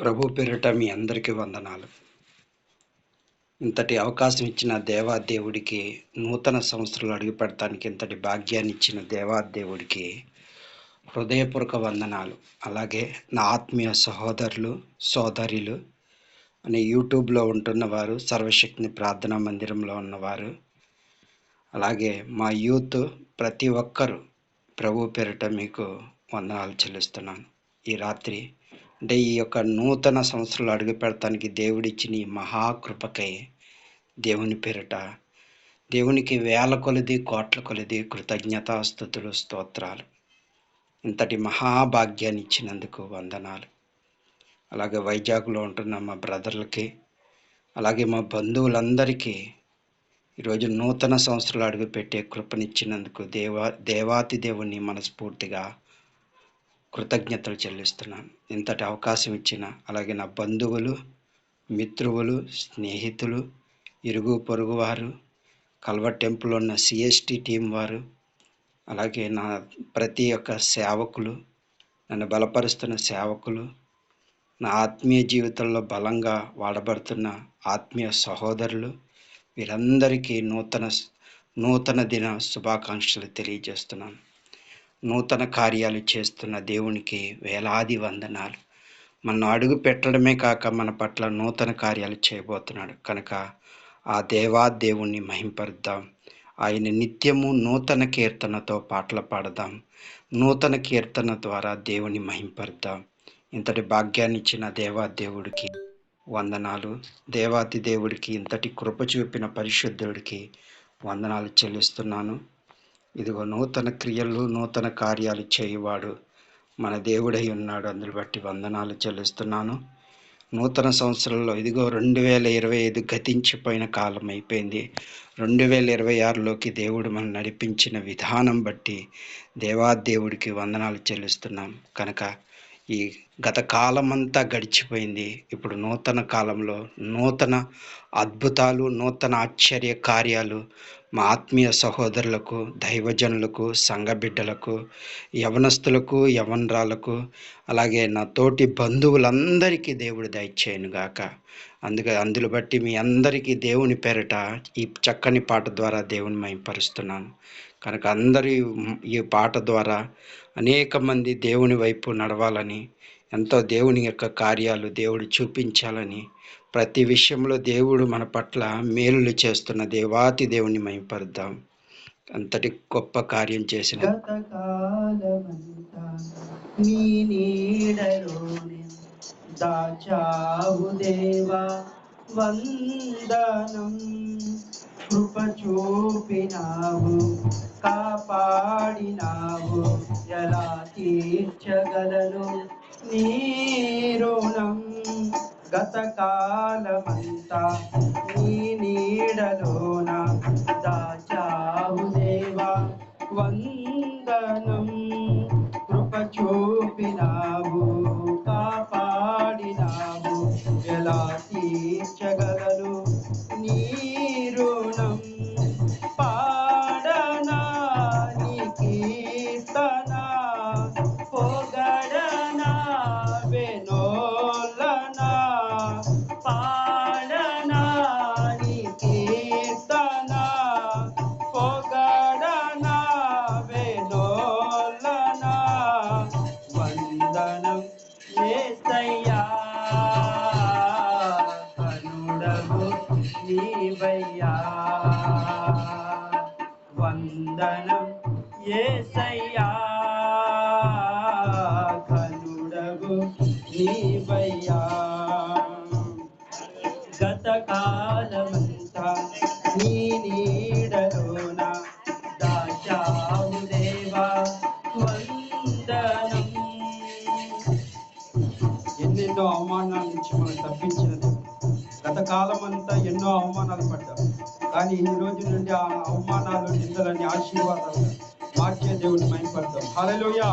ప్రభు పేరిట మీ అందరికీ వందనాలు. ఇంతటి అవకాశం ఇచ్చిన దేవాదేవుడికి నూతన సంవత్సరాలు అడుగు పెడతానికి ఇంతటి భాగ్యాన్ని ఇచ్చిన దేవాదేవుడికి హృదయపూర్వక వందనాలు. అలాగే నా ఆత్మీయ సహోదరులు సోదరులు అనే యూట్యూబ్లో ఉంటున్నవారు సర్వశక్తిని ప్రార్థనా మందిరంలో ఉన్నవారు అలాగే మా యూత్ ప్రతి ఒక్కరూ ప్రభు పేరిట మీకు వందనాలు చెల్లిస్తున్నాను. ఈ రాత్రి అంటే ఈ యొక్క నూతన సంవత్సరాలు అడుగు పెడతానికి దేవుడిచ్చిన ఈ మహాకృపకై దేవుని పేరిట. దేవునికి వేల కొలది కోట్ల కొలది కృతజ్ఞతాస్థుతులు స్తోత్రాలు. ఇంతటి మహాభాగ్యాన్ని ఇచ్చినందుకు వందనాలు. అలాగే వైజాగ్లో ఉంటున్న మా బ్రదర్లకి అలాగే మా బంధువులందరికీ ఈరోజు నూతన సంవత్సరాలు అడుగుపెట్టే కృపనిచ్చినందుకు దేవా దేవాతి దేవుని మనస్ఫూర్తిగా కృతజ్ఞతలు చెల్లిస్తున్నాను. ఇంతటి అవకాశం ఇచ్చిన అలాగే నా బంధువులు మిత్రువులు స్నేహితులు ఇరుగు పొరుగు వారు కల్వ టెంపుల్ ఉన్న సిఎస్టి టీం వారు అలాగే నా ప్రతి ఒక్క సేవకులు నన్ను బలపరుస్తున్న సేవకులు నా ఆత్మీయ జీవితంలో బలంగా వాడబడుతున్న ఆత్మీయ సహోదరులు వీరందరికీ నూతన నూతన దిన శుభాకాంక్షలు తెలియజేస్తున్నాను. నూతన కార్యాలు చేస్తున్న దేవునికి వేలాది వందనాలు. మన అడుగు పెట్టడమే కాక మన పట్ల నూతన కార్యాలు చేయబోతున్నాడు. కనుక ఆ దేవా దేవుణ్ణి మహింపరుద్దాం. ఆయన నిత్యము నూతన కీర్తనతో పాటలు పాడదాం. నూతన కీర్తన ద్వారా దేవుని మహింపరుద్దాం. ఇంతటి భాగ్యాన్ని ఇచ్చిన దేవా దేవుడికి వందనాలు. దేవాతి దేవుడికి ఇంతటి కృప చూపిన పరిశుద్ధుడికి వందనాలు చెల్లిస్తున్నాను. ఇదిగో నూతన క్రియలు నూతన కార్యాలు చేయువాడు మన దేవుడై ఉన్నాడు. అందుని బట్టి వందనాలు చెల్లిస్తున్నాను. నూతన సంవత్సరంలో ఇదిగో రెండు వేల ఇరవై ఐదు గతించిపోయిన కాలం అయిపోయింది. రెండు వేల ఇరవై ఆరులోకి దేవుడు మనం నడిపించిన విధానం బట్టి దేవాదేవుడికి వందనాలు చెల్లిస్తున్నాం. కనుక ఈ గత కాలమంతా గడిచిపోయింది. ఇప్పుడు నూతన కాలంలో నూతన అద్భుతాలు నూతన ఆశ్చర్య కార్యాలు మా ఆత్మీయ సహోదరులకు దైవజనులకు సంఘ బిడ్డలకు యవనస్తులకు యవనరాలకు అలాగే నా తోటి బంధువులందరికీ దేవుడు దయచేయనుగాక అందుకే అందులో బట్టి మీ అందరికీ దేవుని పేరిట ఈ చక్కని పాట ద్వారా దేవుని మహింపరుస్తున్నాను. కనుక అందరి ఈ పాట ద్వారా అనేక మంది దేవుని వైపు నడవాలని ఎంతో దేవుని యొక్క కార్యాలు దేవుడు చూపించాలని ప్రతి విషయంలో దేవుడు మన పట్ల మేలులు చేస్తున్న దేవాతి దేవుని మైపరుద్దాం అంతటి గొప్ప కార్యం చేసిన దాచావు దేవా వందనం. కృప చూపినావు కాపాడినావు ఎలా తీర్చగలను? నీ రుణం గతకాలమంతా నీ నీడలోన దాచావు దేవా వందనం కృప చూపి కనుడగు కనుడవు నీవయ్యా. గతకాలమంతా నీ నీడలోన దాచావు దేవా వందనం. ఎన్నెన్నో అవమానాల నుంచి మనం తప్పించినది గత కాలం ఎన్నో అవమానాలు పడ్డాం. కానీ ఈ రోజు నుండి ఆ అవమానాలు నిందలని ఆశీర్వాదాలు మార్చే దేవుని మైపడతాం హల్లెలూయా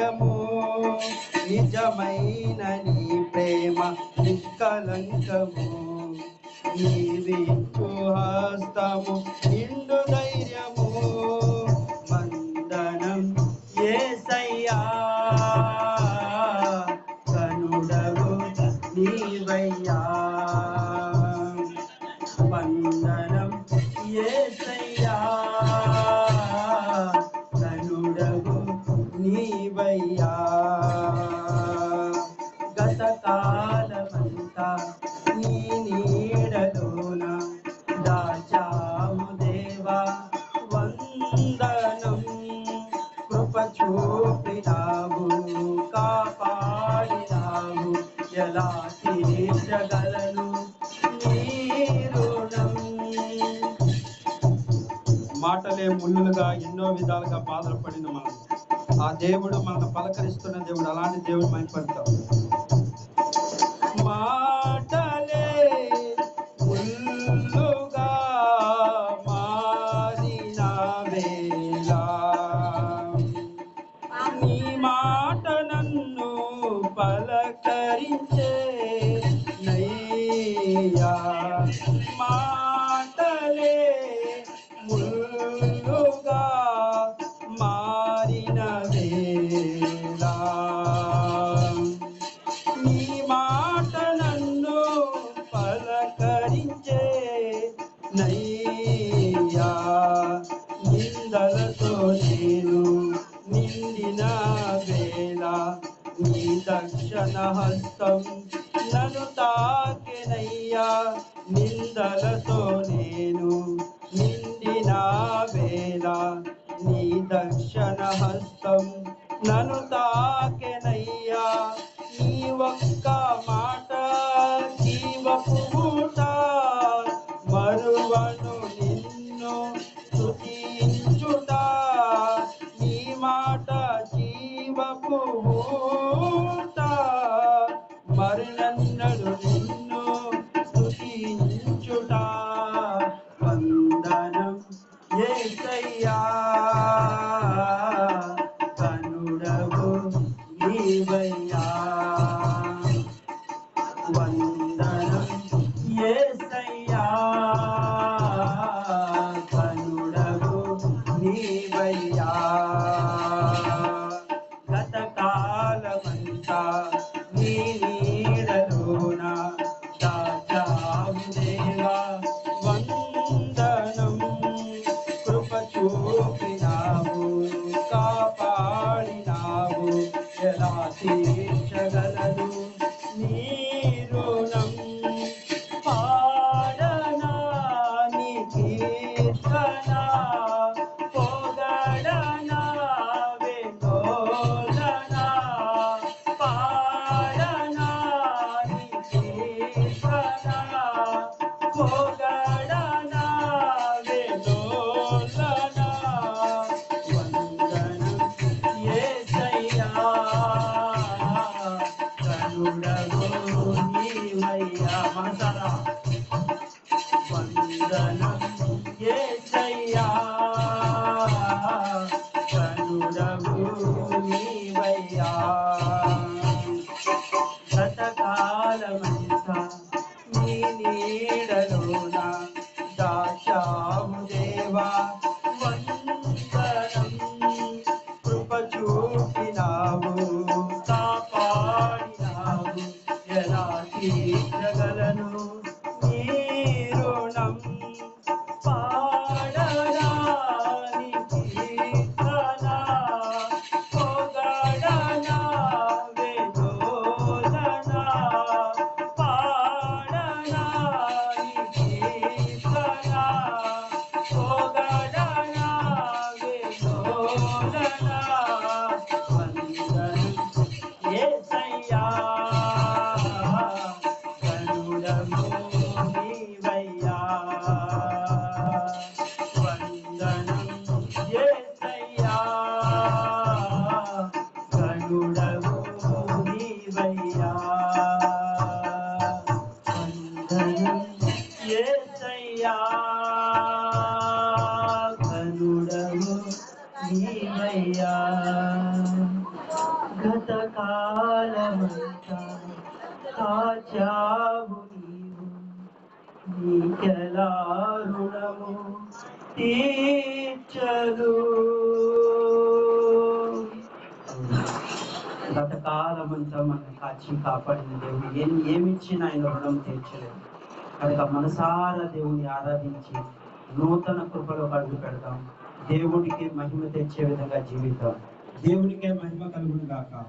నిత్యము నిజమైన నీ ప్రేమ నిష్కలంకము. నీవిచ్చు హస్తము నిండు ధైర్యము. చూపినావు కాపాడినావు ఎలా తీర్చగలను మాటలే ముళ్ళులుగా ఎన్నో విధాలుగా బాధలు పడిన మనం. ఆ దేవుడు మనకు పలకరిస్తున్న దేవుడు అలాంటి దేవుడు మైపడతాం వేళ నీ దక్షణ హస్తం. నన్ను తాకెనయ్యా నిందలతో నేను నిండిన వేళ నీ దక్షణ హస్తం. నన్ను తాకెనయ్యా నీ ఒక్క మాట జీవపు Krishna. గతకాలం అంతా మనం కాచి కాపాడిన దేవుడు ఏం ఏమిచ్చినా ఆయన రుణం తీర్చలేదు. కనుక మనసారా దేవుని ఆరాధించి నూతన కృపలో అడుగు పెడదాం. దేవుడికి మహిమ తెచ్చే విధంగా జీవిద్దాం. దేవునికే మహిమ కలుగును గాక